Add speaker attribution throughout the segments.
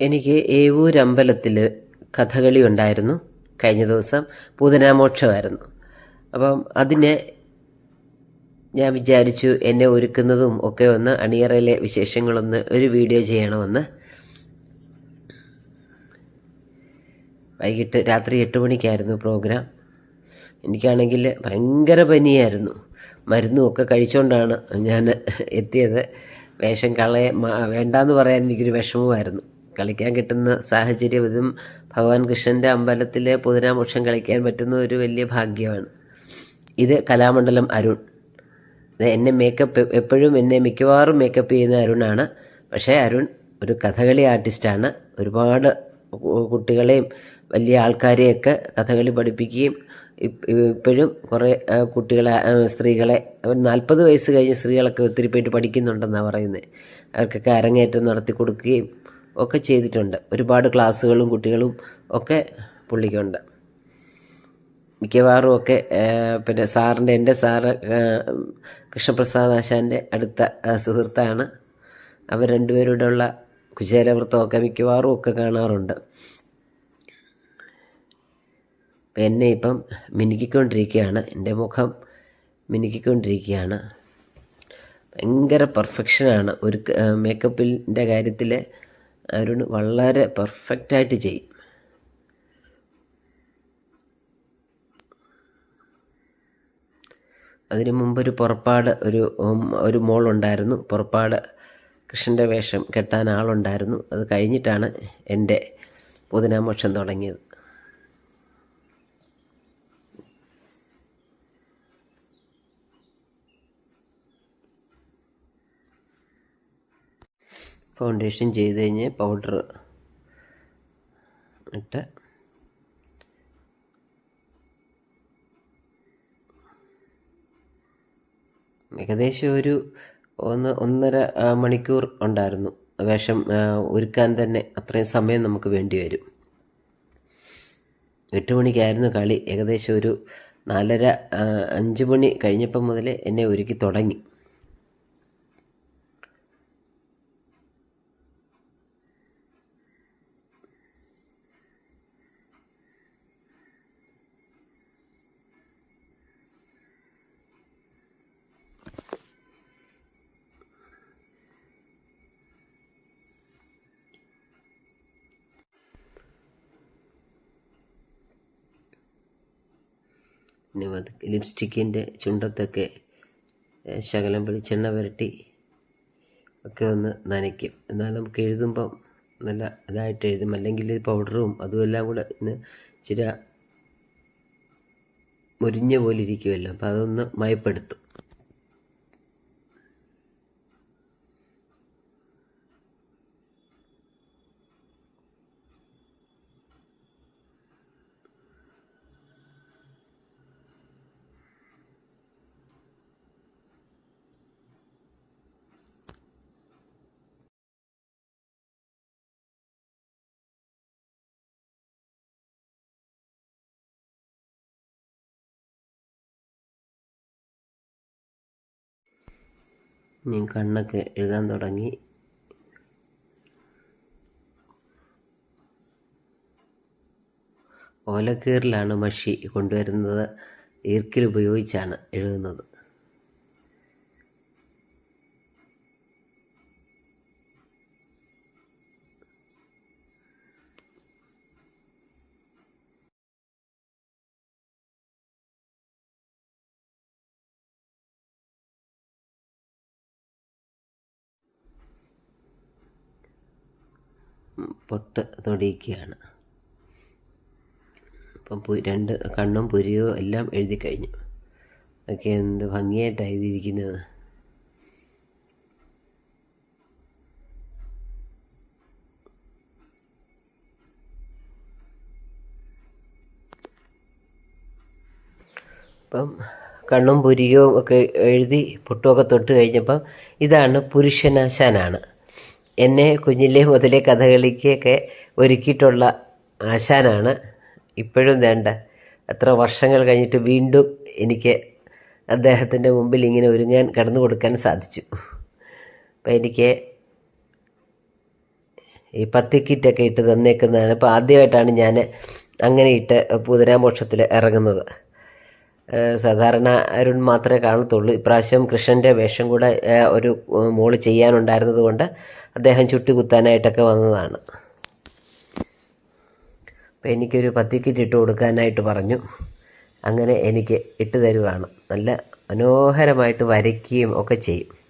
Speaker 1: എനിക്ക് ഏവൂരമ്പലത്തിൽ കഥകളി ഉണ്ടായിരുന്നു കഴിഞ്ഞ ദിവസം പൂതനാമോക്ഷമായിരുന്നു. അപ്പം അതിന് ഞാൻ വിചാരിച്ചു എന്നെ ഒരുക്കുന്നതും ഒക്കെ ഒന്ന് അണിയറയിലെ വിശേഷങ്ങളൊന്ന് ഒരു വീഡിയോ ചെയ്യണമെന്ന്. വൈകിട്ട് രാത്രി എട്ട് മണിക്കായിരുന്നു പ്രോഗ്രാം. എനിക്കാണെങ്കിൽ ഭയങ്കര പനിയായിരുന്നു. മരുന്നും ഒക്കെ കഴിച്ചുകൊണ്ടാണ് ഞാൻ എത്തിയത്. വേഷം കളയ വേണ്ടാന്ന് പറയാൻ എനിക്കൊരു വിഷമമായിരുന്നു. കളിക്കാൻ കിട്ടുന്ന സാഹചര്യം ഇതും ഭഗവാൻ കൃഷ്ണന്റെ അമ്പലത്തിലെ പുതിനാമോക്ഷം കളിക്കാൻ പറ്റുന്ന ഒരു വലിയ ഭാഗ്യമാണ്. ഇത് കലാമണ്ഡലം അരുൺ. എന്നെ മേക്കപ്പ് എപ്പോഴും എന്നെ മിക്കവാറും മേക്കപ്പ് ചെയ്യുന്ന അരുണാണ്. പക്ഷേ അരുൺ ഒരു കഥകളി ആർട്ടിസ്റ്റാണ് ഒരുപാട് കുട്ടികളെയും വലിയ ആൾക്കാരെയൊക്കെ കഥകളി പഠിപ്പിക്കുകയും ഇപ്പോഴും കുറേ കുട്ടികളെ സ്ത്രീകളെ നാൽപ്പത് വയസ്സ് കഴിഞ്ഞ് സ്ത്രീകളൊക്കെ ഒത്തിരി പോയിട്ട് പഠിക്കുന്നുണ്ടെന്നാണ് പറയുന്നത്. അവർക്കൊക്കെ അരങ്ങേറ്റം നടത്തി കൊടുക്കുകയും ഒക്കെ ചെയ്തിട്ടുണ്ട്. ഒരുപാട് ക്ലാസ്സുകളും കുട്ടികളും ഒക്കെ പുള്ളിക്കുണ്ട്. മിക്കവാറും ഒക്കെ പിന്നെ സാറിന്റെ എന്റെ സാറ് കൃഷ്ണപ്രസാദ് ആശാന്റെ അടുത്ത സുഹൃത്താണ്. അവർ രണ്ടുപേരോടുള്ള കുചേലവൃത്തമൊക്കെ മിക്കവാറും ഒക്കെ കാണാറുണ്ട്. എന്നെ ഇപ്പം മിനുക്കിക്കൊണ്ടിരിക്കുകയാണ്. എന്റെ മുഖം മിനുക്കിക്കൊണ്ടിരിക്കുകയാണ്. ഭയങ്കര പെർഫെക്ഷനാണ്. ഒരു മേക്കപ്പിന്റെ കാര്യത്തിൽ അരുൺ വളരെ പെർഫെക്റ്റായിട്ട് ചെയ്യും. അതിനു മുമ്പൊരു പുറപ്പാട് ഒരു ഒരു മോളുണ്ടായിരുന്നു. പുറപ്പാട് കൃഷ്ണന്റെ വേഷം കെട്ടാൻ ആളുണ്ടായിരുന്നു. അത് കഴിഞ്ഞിട്ടാണ് എന്റെ പുതിനാമോക്ഷം തുടങ്ങിയത്. ഫൗണ്ടേഷൻ ചെയ്ത് കഴിഞ്ഞ് പൗഡർ ഇട്ട് ഏകദേശം ഒരു ഒന്ന് ഒന്നര മണിക്കൂർ ഉണ്ടായിരുന്നു. വേഷം ഒരുക്കാൻ തന്നെ അത്രയും സമയം നമുക്ക് വേണ്ടി വരും. എട്ട് മണിക്കായിരുന്നു കളി. ഏകദേശം ഒരു നാലര അഞ്ച് മണി കഴിഞ്ഞപ്പം മുതൽ എന്നെ ഒരുക്കി തുടങ്ങി പിന്നെ അത് ലിപ്സ്റ്റിക്കിന്റെ ചുണ്ടത്തൊക്കെ ശകലം വെളിച്ചെണ്ണ പുരട്ടി ഒക്കെ ഒന്ന് നനയ്ക്കും. എന്നാൽ നമുക്ക് എഴുതുമ്പം നല്ല ഇതായിട്ട് എഴുതും. അല്ലെങ്കിൽ പൗഡറും അതുമെല്ലാം കൂടെ ഇന്ന് ഇച്ചിരി മുരിഞ്ഞ പോലെ ഇരിക്കുമല്ലോ അപ്പോൾ അതൊന്ന് മയപ്പെടുത്തും. ഇനി കണ്ണൊക്കെ എഴുതാൻ തുടങ്ങി. ഓലക്കീറിലാണ് മഷി കൊണ്ടുവരുന്നത്. ഈർക്കിൽ ഉപയോഗിച്ചാണ് എഴുതുന്നത്. പൊട്ട് തൊടിയിക്കുകയാണ്. അപ്പം രണ്ട് കണ്ണും പുരിയോ എല്ലാം എഴുതി കഴിഞ്ഞു. ഒക്കെ എന്ത് ഭംഗിയായിട്ടാണ് എഴുതിയിരിക്കുന്നത്. അപ്പം കണ്ണും പുരിയോ ഒക്കെ എഴുതി പൊട്ടുമൊക്കെ തൊട്ട് കഴിഞ്ഞപ്പം ഇതാണ് പുരുഷനാശാനാണ്. എന്നെ കുഞ്ഞിലെ മുതലേ കഥകളിക്കൊക്കെ ഒരുക്കിയിട്ടുള്ള ആശാനാണ് ഇപ്പോഴും വേണ്ട. എത്ര വർഷങ്ങൾ കഴിഞ്ഞിട്ട് വീണ്ടും എനിക്ക് അദ്ദേഹത്തിന്റെ മുമ്പിൽ ഇങ്ങനെ ഒരുങ്ങാൻ കടന്നു കൊടുക്കാൻ സാധിച്ചു. അപ്പം എനിക്ക് ഈ പത്തിക്കിറ്റൊക്കെ ഇട്ട് തന്നേക്കുന്നതാണ്. ഇപ്പോൾ ആദ്യമായിട്ടാണ് ഞാൻ അങ്ങനെ ഇട്ട് പൂതനാമോക്ഷത്തിൽ ഇറങ്ങുന്നത്. സാധാരണ അരുൺ മാത്രമേ കാണത്തുള്ളൂ. ഇപ്രാവശ്യം കൃഷ്ണന്റെ വേഷം കൂടെ ഒരു മോൾ ചെയ്യാനുണ്ടായിരുന്നത് കൊണ്ട് അദ്ദേഹം ചുട്ടുകുത്താനായിട്ടൊക്കെ വന്നതാണ്. അപ്പോൾ എനിക്കൊരു പത്തിക്കിറ്റ് ഇട്ട് കൊടുക്കാനായിട്ട് പറഞ്ഞു. അങ്ങനെ എനിക്ക് ഇട്ട് തരുവാണ്. നല്ല മനോഹരമായിട്ട് വരയ്ക്കുകയും ഒക്കെ ചെയ്യും.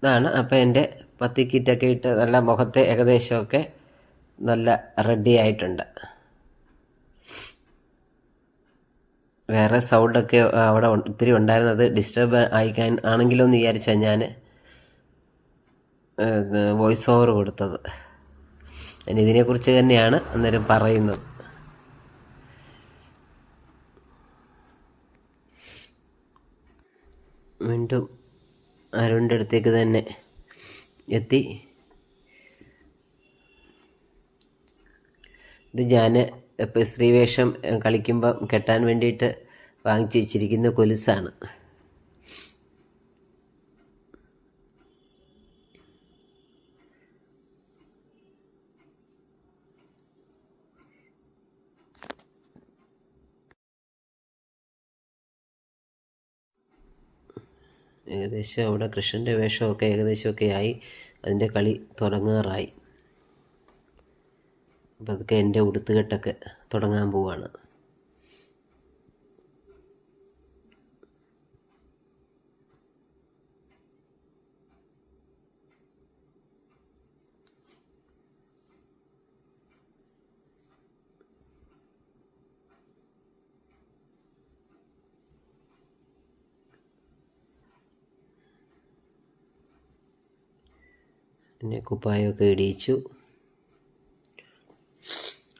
Speaker 1: ഇതാണ്. അപ്പോൾ എന്റെ പത്തി കിറ്റൊക്കെ ഇട്ട് നല്ല മുഖത്തെ ഏകദേശമൊക്കെ നല്ല റെഡി ആയിട്ടുണ്ട്. വേറെ സൗണ്ടൊക്കെ അവിടെ ഒത്തിരി ഉണ്ടായിരുന്നത് ഡിസ്റ്റർബ് ആയിക്കാൻ ആണെങ്കിലോ എന്ന് വിചാരിച്ചാൽ ഞാൻ വോയിസ് ഓവർ കൊടുത്തത്. ഞാൻ ഇതിനെക്കുറിച്ച് തന്നെയാണ് അന്നേരം പറയുന്നത്. വീണ്ടും അരുണിന്റെ അടുത്തേക്ക് തന്നെ എത്തി. ഇത് ഞാൻ ഇപ്പോൾ സ്ത്രീവേഷം കളിക്കുമ്പം കെട്ടാൻ വേണ്ടിയിട്ട് വാങ്ങിച്ചു വെച്ചിരിക്കുന്ന കൊലുസാണ്. ഏകദേശം അവിടെ കൃഷ്ണന്റെ വേഷമൊക്കെ ഏകദേശമൊക്കെ ആയി. അതിന്റെ കളി തുടങ്ങാറായി. അപ്പോൾ അതൊക്കെ എന്റെ ഉടുത്തുകെട്ടൊക്കെ തുടങ്ങാൻ പോവാണ്. പിന്നെ കുപ്പായമൊക്കെ ഇടിയിച്ചു.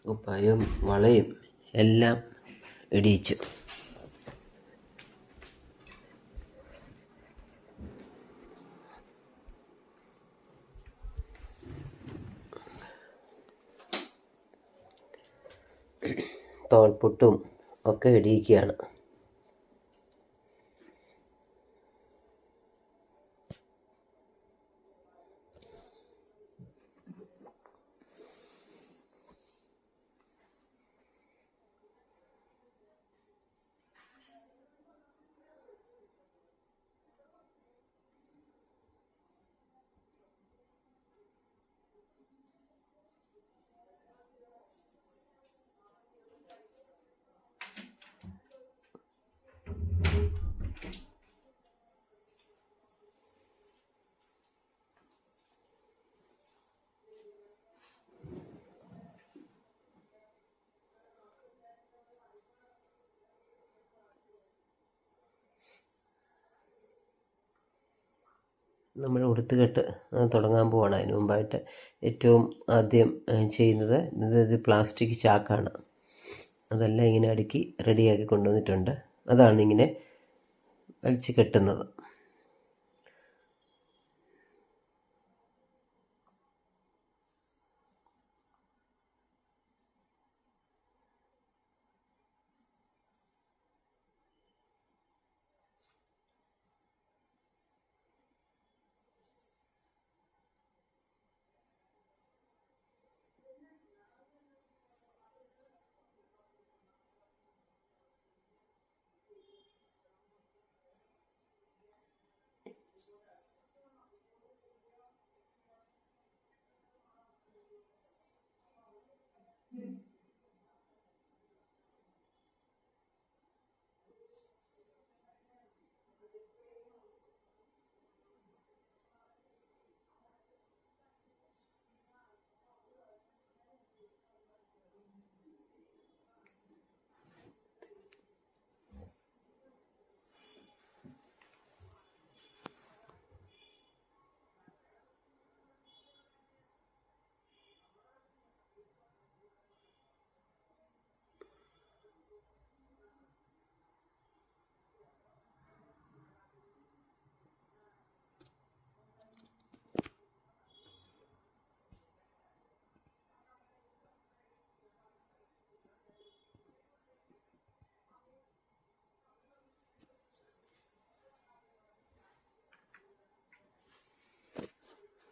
Speaker 1: കുപ്പായം വളയും എല്ലാം ഇടിയിച്ചു. തോൽപുട്ടും ഒക്കെ ഇടിയിക്കുകയാണ്. നമ്മൾ ഉടുത്തുകെട്ട് തുടങ്ങാൻ പോവാണ്. അതിന് മുമ്പായിട്ട് ഏറ്റവും ആദ്യം ചെയ്യുന്നത് ഇത് പ്ലാസ്റ്റിക് ചാക്കാണ്. അതെല്ലാം ഇങ്ങനെ അടുക്കി റെഡിയാക്കി കൊണ്ടുവന്നിട്ടുണ്ട്. അതാണ് ഇങ്ങനെ വലിച്ച് കെട്ടുന്നത്. Mm-hmm.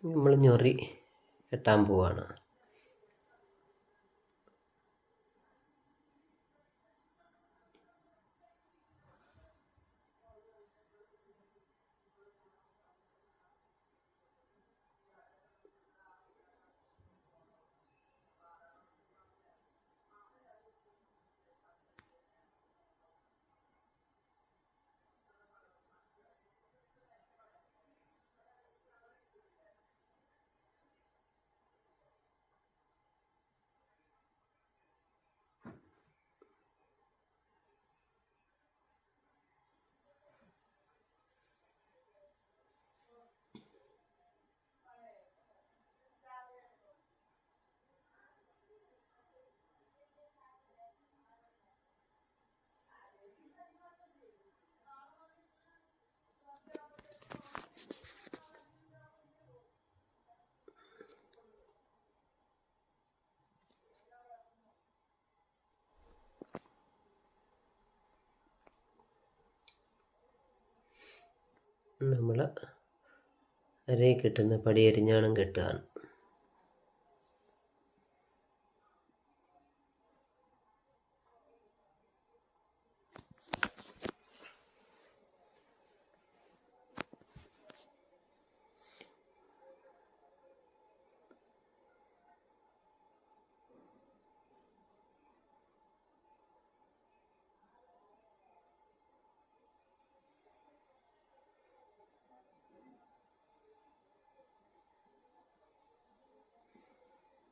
Speaker 1: നമ്മൾ ഞൊറി കെട്ടാൻ പോവാണ്. നമ്മൾ അരയിൽ കെട്ടുന്ന പടി എരിഞ്ഞാണം കെട്ടുകയാണ്.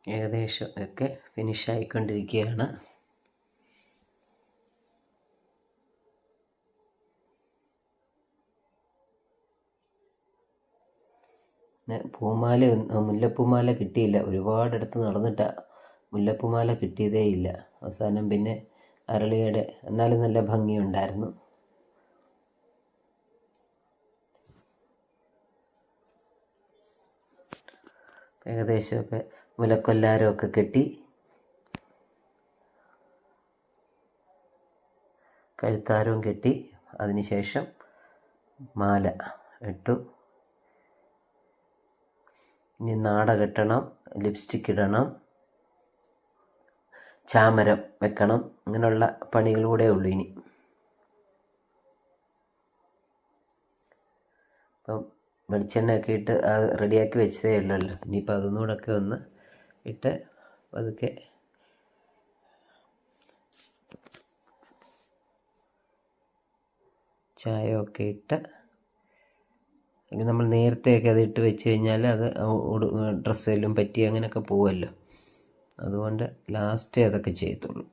Speaker 1: ഏകദേശം ഒക്കെ ഫിനിഷായിക്കൊണ്ടിരിക്കുകയാണ് പിന്നെ പൂമാല മുല്ലപ്പൂമാല കിട്ടിയില്ല. ഒരുപാടിടത്ത് നടന്നിട്ടാണ് മുല്ലപ്പൂമാല കിട്ടിയതേ ഇല്ല. അവസാനം പിന്നെ അരളിയുടെ എന്നാലും നല്ല ഭംഗിയുണ്ടായിരുന്നു. ഏകദേശമൊക്കെ മുലക്കൊല്ലാരമൊക്കെ കെട്ടി കഴുത്താരവും കെട്ടി അതിനുശേഷം മാല ഇട്ടു. ഇനി നാട കെട്ടണം ലിപ്സ്റ്റിക് ഇടണം ചാമരം വെക്കണം അങ്ങനെയുള്ള പണികളൂടെ ഉള്ളൂ ഇനി. അപ്പം വെളിച്ചെണ്ണയൊക്കെ ഇട്ട് അത് റെഡിയാക്കി വെച്ചതേ ഉള്ളല്ലോ. ഇനിയിപ്പോൾ അതൊന്നുകൂടെ ഒക്കെ ഒന്ന് ഇട്ട് പതുക്കെ ചായയൊക്കെ ഇട്ട് നമ്മൾ നേരത്തെയൊക്കെ അത് ഇട്ട് വെച്ച് കഴിഞ്ഞാൽ അത് ഡ്രസ്സെല്ലാം പറ്റി അങ്ങനെയൊക്കെ പോവുമല്ലോ അതുകൊണ്ട് ലാസ്റ്റേ അതൊക്കെ ചെയ്യത്തുള്ളൂ.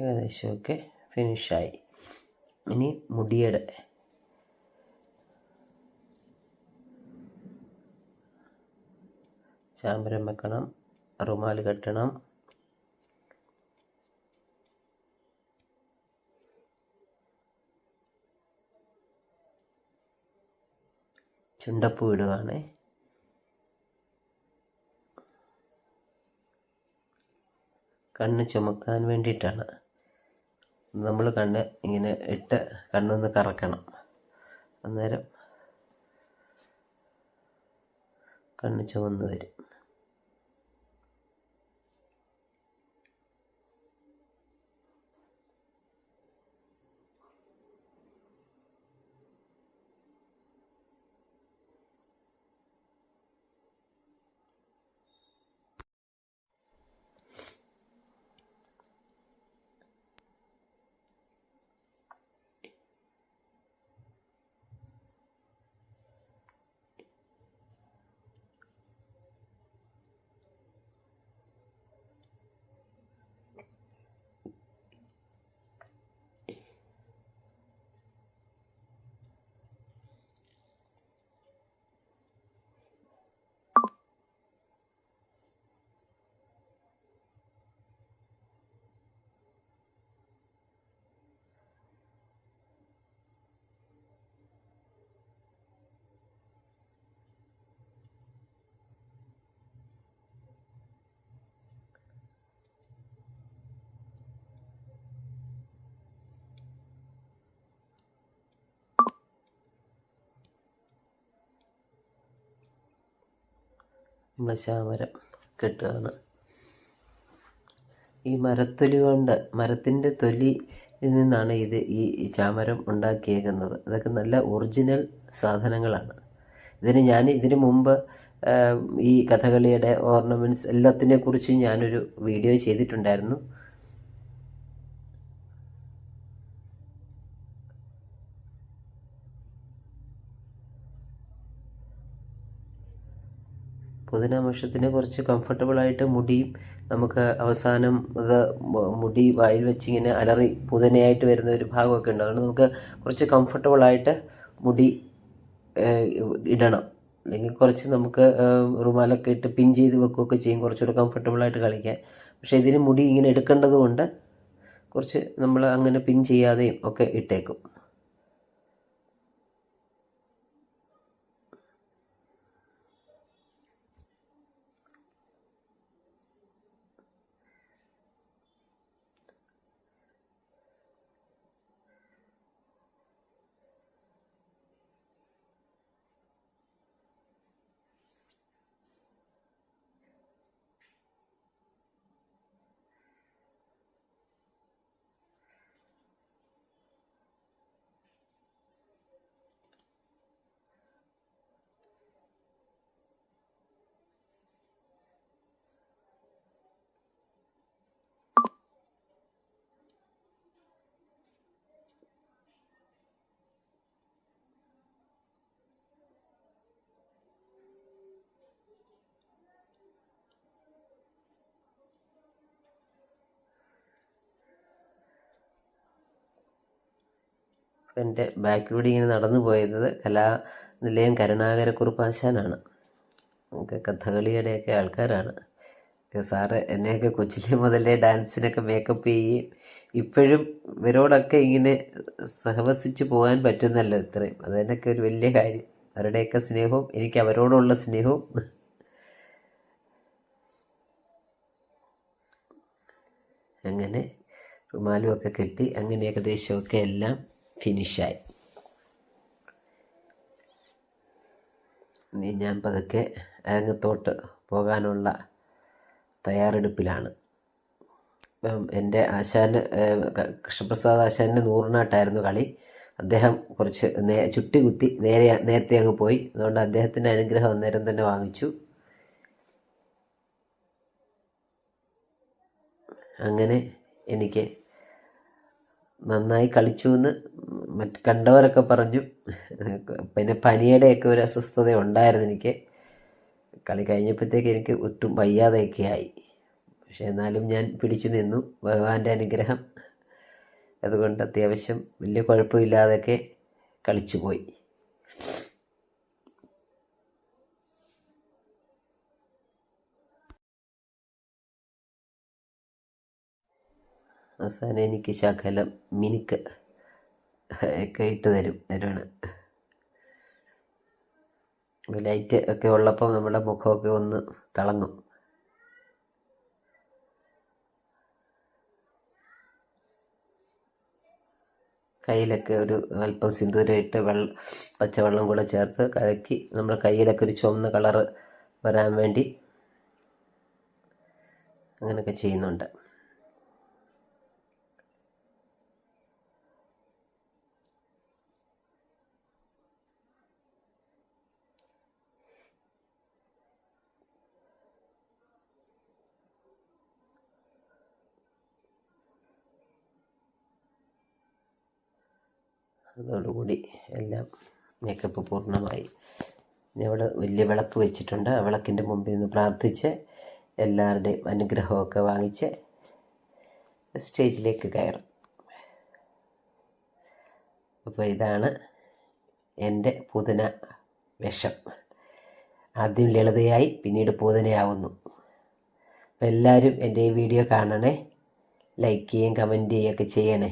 Speaker 1: ഏകദേശമൊക്കെ ഫിനിഷായി ഇനി മുടിയുടെ. ചാമ്പരം വെക്കണം റുമാൽ കെട്ടണം. ചുണ്ടപ്പൂ ഇടുകയാണ് കണ്ണ് ചുമക്കാൻ വേണ്ടിയിട്ടാണ്. നമ്മൾ കണ്ണ് ഇങ്ങനെ ഇട്ട് കണ്ണൊന്ന് കറക്കണം. അന്നേരം കണ്ണ് ചുവന്ന് വരും. നമ്മൾ ചാമരം കെട്ടുകയാണ് ഈ മരത്തൊലി കൊണ്ട് മരത്തിന്റെ തൊലി നിന്നാണ് ഇത് ഈ ചാമരം ഉണ്ടാക്കിയേക്കുന്നത്. ഇതൊക്കെ നല്ല ഒറിജിനൽ സാധനങ്ങളാണ്. ഇതിന് ഞാൻ ഇതിനു മുമ്പ് ഈ കഥകളിയുടെ ഓർണമെന്റ്സ് എല്ലാത്തിനെ കുറിച്ച് ഞാനൊരു വീഡിയോ ചെയ്തിട്ടുണ്ടായിരുന്നു. പുതിന വൃക്ഷത്തിന് കുറച്ച് കംഫർട്ടബിളായിട്ട് മുടിയും നമുക്ക് അവസാനം അത് മുടി വായിൽ വെച്ചിങ്ങനെ അലറി പുതിനയായിട്ട് വരുന്ന ഒരു ഭാഗമൊക്കെ ഉണ്ട്. അതുകൊണ്ട് നമുക്ക് കുറച്ച് കംഫർട്ടബിൾ ആയിട്ട് മുടി ഇടണം. അല്ലെങ്കിൽ കുറച്ച് നമുക്ക് റുമാലൊക്കെ ഇട്ട് പിൻ ചെയ്ത് വെക്കുകയൊക്കെ ചെയ്യും. കുറച്ചുകൂടെ കംഫർട്ടബിളായിട്ട് കളിക്കാൻ. പക്ഷേ ഇതിന് മുടി ഇങ്ങനെ എടുക്കേണ്ടതുകൊണ്ട് കുറച്ച് നമ്മൾ അങ്ങനെ പിൻ ചെയ്യാതെയും ഒക്കെ ഇട്ടേക്കും. അപ്പം എന്റെ ബാക്കിലൂടെ ഇങ്ങനെ നടന്നു പോയത് കലാ നിലയം കരുണാകരക്കുറുപ്പാശാനാണ്. നമുക്ക് കഥകളിയുടെയൊക്കെ ആൾക്കാരാണ്. സാറ് എന്നെയൊക്കെ കൊച്ചിലെ മുതലേ ഡാൻസിനൊക്കെ മേക്കപ്പ് ചെയ്യുകയും ഇപ്പോഴും ഇവരോടൊക്കെ ഇങ്ങനെ സഹവസിച്ച് പോകാൻ പറ്റുന്നല്ലോ ഇത്രയും. അതെന്നൊക്കെ ഒരു വലിയ കാര്യം. അവരുടെയൊക്കെ സ്നേഹവും എനിക്ക് അവരോടുള്ള സ്നേഹവും. അങ്ങനെ റുമാലുമൊക്കെ കെട്ടി അങ്ങനെ ഏകദേശമൊക്കെ എല്ലാം ഫിനിഷായി ഇനി ഞാൻ പതുക്കെ അരങ്ങത്തോട്ട് പോകാനുള്ള തയ്യാറെടുപ്പിലാണ്. എന്റെ ആശാന് കൃഷ്ണപ്രസാദ് ആശാന്റെ നൂറിനാട്ടായിരുന്നു കളി. അദ്ദേഹം കുറച്ച് നേ ചുട്ടി കുത്തി നേരെ നേരത്തെ അങ്ങ് പോയി. അതുകൊണ്ട് അദ്ദേഹത്തിന്റെ അനുഗ്രഹം അന്നേരം തന്നെ വാങ്ങിച്ചു. അങ്ങനെ എനിക്ക് നന്നായി കളിച്ചു എന്ന് മറ്റ് കണ്ടവരൊക്കെ പറഞ്ഞു. പിന്നെ പനിയുടെയൊക്കെ ഒരു അസ്വസ്ഥത ഉണ്ടായിരുന്നു എനിക്ക്. കളി കഴിഞ്ഞപ്പോഴത്തേക്ക് എനിക്ക് ഒട്ടും വയ്യാതെയൊക്കെ ആയി. പക്ഷെ എന്നാലും ഞാൻ പിടിച്ചു നിന്നു. ഭഗവാന്റെ അനുഗ്രഹം. അതുകൊണ്ട് അത്യാവശ്യം വലിയ കുഴപ്പമില്ലാതെയൊക്കെ കളിച്ചു പോയി അവസാനം എനിക്ക് ശകലം മിനുക്ക് ഒക്കെ ഇട്ട് തരും തരുവാണ്. ലൈറ്റ് ഒക്കെ ഉള്ളപ്പോൾ നമ്മുടെ മുഖമൊക്കെ ഒന്ന് തിളങ്ങും. കയ്യിലൊക്കെ ഒരു അല്പം സിന്ദൂരം ഇട്ട് വെള്ള പച്ചവെള്ളം കൂടെ ചേർത്ത് കലക്കി നമ്മുടെ കയ്യിലൊക്കെ ഒരു ചുവന്ന കളറ് വരാൻ വേണ്ടി അങ്ങനെയൊക്കെ ചെയ്യുന്നുണ്ട്. അതോടുകൂടി എല്ലാം മേക്കപ്പ് പൂർണമായി. ഇനി അവിടെ വലിയ വിളക്ക് വെച്ചിട്ടുണ്ട്. ആ വിളക്കിന്റെ മുമ്പിൽ നിന്ന് പ്രാർത്ഥിച്ച് എല്ലാവരുടെയും അനുഗ്രഹമൊക്കെ വാങ്ങിച്ച് സ്റ്റേജിലേക്ക് കയറും. അപ്പോൾ ഇതാണ് എന്റെ പൂതന വേഷം. ആദ്യം ലളിതയായി പിന്നീട് പൂതനയാവുന്നു. അപ്പോൾ എല്ലാവരും എന്റെ ഈ വീഡിയോ കാണണേ. ലൈക്ക് ചെയ്യുകയും കമന്റ് ചെയ്യുകയൊക്കെ ചെയ്യണേ.